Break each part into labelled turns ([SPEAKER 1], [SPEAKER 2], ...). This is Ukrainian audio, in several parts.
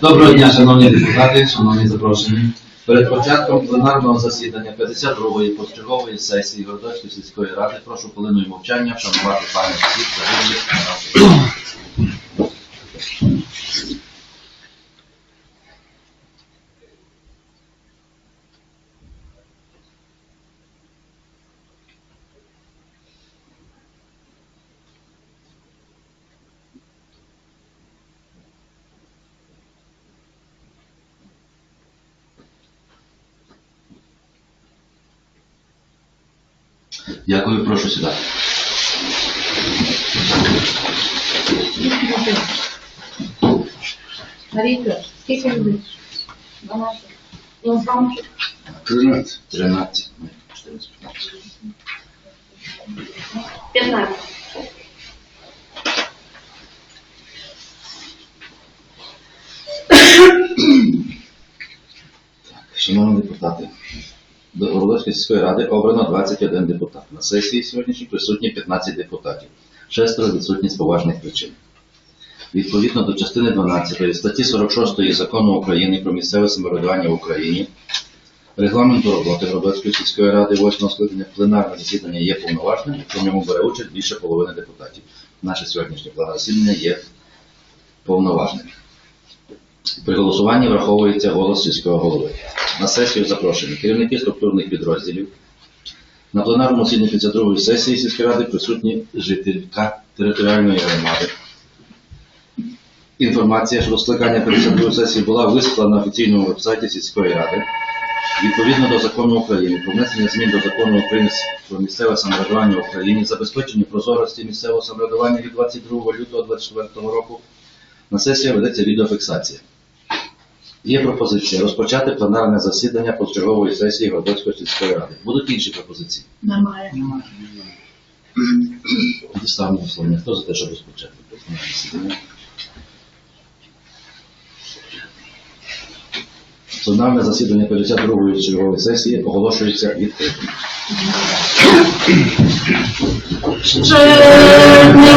[SPEAKER 1] Доброго дня, шановні депутати, шановні запрошені. Перед початком пленарного засідання 52-ї позачергової сесії Городоцької сільської ради прошу хвилиною мовчання вшанувати пам'ять всіх загиблих Дякую, прошу сідати.
[SPEAKER 2] Марійка, скільки людей? 12. Ну, замуж.
[SPEAKER 1] 13. 13. Ой, 14, 15.
[SPEAKER 2] 15.
[SPEAKER 1] Шановні депутати, Городоцької сільської ради обрано 21 депутат. На сесії сьогоднішній присутні 15 депутатів. Шестеро відсутні з поважних причин. Відповідно до частини 12 статті 46 Закону України про місцеве самоврядування в Україні, регламенту роботи Городоцької сільської ради 8 скликання пленарне засідання є повноважним, якщо в ньому бере участь більше половини депутатів. Наше сьогоднішнє пленарне засідання є повноважним. При голосуванні враховується голос сільського голови. На сесію запрошені керівники структурних підрозділів. На пленарному засіданні 52-ї сесії сільської ради присутні жителька територіальної громади. Інформація щодо скликання 52-ї сесії була вислана на офіційному вебсайті сільської ради. Відповідно до закону України про внесення змін до закону України про місцеве самоврядування в Україні, забезпечення прозорості місцевого самоврядування від 22 лютого 2024 року на сесії ведеться відеофіксація. Є пропозиція розпочати пленарне засідання позачергової сесії Городоцької сільської ради. Будуть інші пропозиції?
[SPEAKER 2] Немає.
[SPEAKER 1] Тоді ставимо. Хто за те, щоб розпочати пленарне засідання? Пленарне засідання 52-ї чергової сесії оголошується відкритим.
[SPEAKER 3] Ще не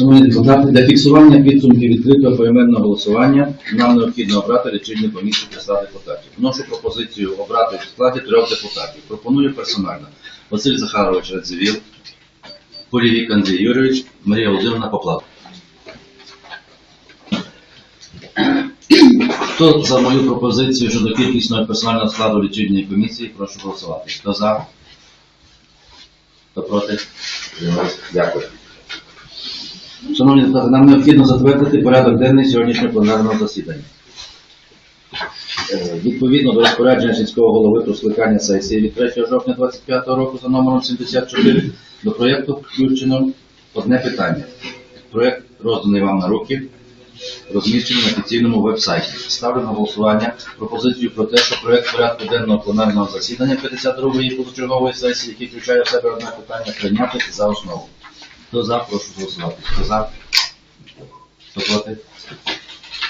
[SPEAKER 1] Шановні депутати, для фіксування підсумків відкритого поіменного голосування нам необхідно обрати лічильну комісію числа депутатів. Вношу пропозицію обрати в складі трьох депутатів. Пропоную персонально. Василь Захарович Радзивіл, Полівік Андрій Юрійович, Марія Володимирівна Поплав. Хто за мою пропозицію щодо кількісного персонального складу лічильної комісії, прошу голосувати. Хто за? Хто проти? Дякую. Шановні депутати, нам необхідно затвердити порядок денний сьогоднішнього пленарного засідання. Е, Відповідно до розпорядження сільського голови про скликання сесії від 3 жовтня 2025 року за номером 74 до проєкту включено одне питання. Проєкт розданий вам на руки, розміщений на офіційному веб-сайті. Ставлю на голосування пропозицію про те, що проєкт порядку денного пленарного засідання 52-ї позачергової сесії, який включає в себе одне питання, прийняти за основу. Хто за, прошу голосувати. Хто за? Хто проти?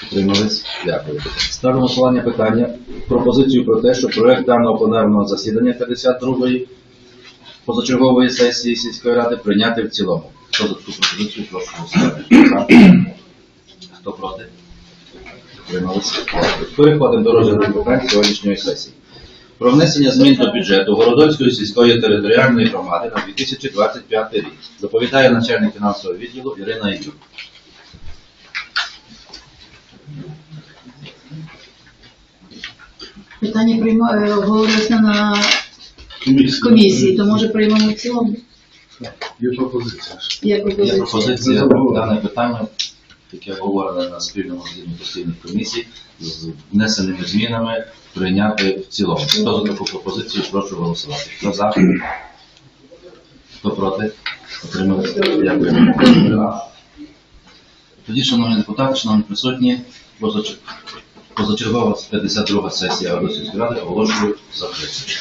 [SPEAKER 1] Утримались? Дякую. Ставлю на голосування питання. Пропозицію про те, що проект даного пленарного засідання 52-ї позачергової сесії сільської ради прийняти в цілому. Хто за таку пропозицію, прошу голосувати. Хто проти? Утрималися. Переходимо до розгляду питань сьогоднішньої сесії. Про внесення змін до бюджету Городольської сільської територіальної громади на 2025 рік. Доповідає начальник фінансового відділу Ірина Ігюк.
[SPEAKER 4] Питання прийма... е, на комісії, то може приймемо в цілому?
[SPEAKER 3] Є пропозиція.
[SPEAKER 1] Є
[SPEAKER 4] пропозиція?
[SPEAKER 1] пропозиція дане питання, яке говорено на спільному засіданні постійних комісій, з внесеними змінами прийняти в цілому. Хто за таку пропозицію, прошу голосувати. Хто за? Хто проти? Дякую. Тоді, шановні депутати, шановні присутні, позачергова 52 сесія Одесської ради оголошую закритою.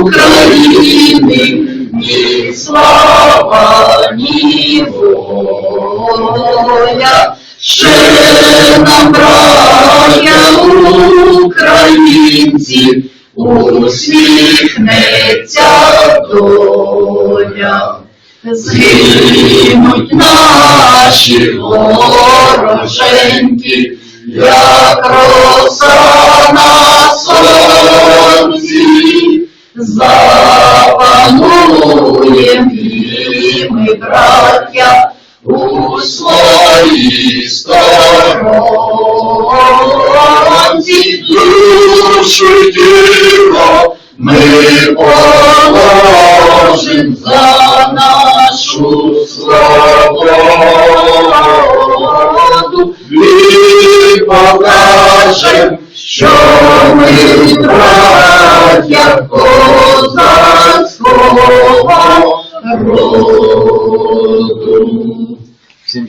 [SPEAKER 3] України, ні слава. Ще нам, українці, усміхнеться доля. Згинуть наші вороженьки, як роса на сонці, запануєм і ми, браття, у своїй сторонці, душу й тіло ми положим за нашу свободу. І покажем, що ми браття козацького роду.
[SPEAKER 1] Всім.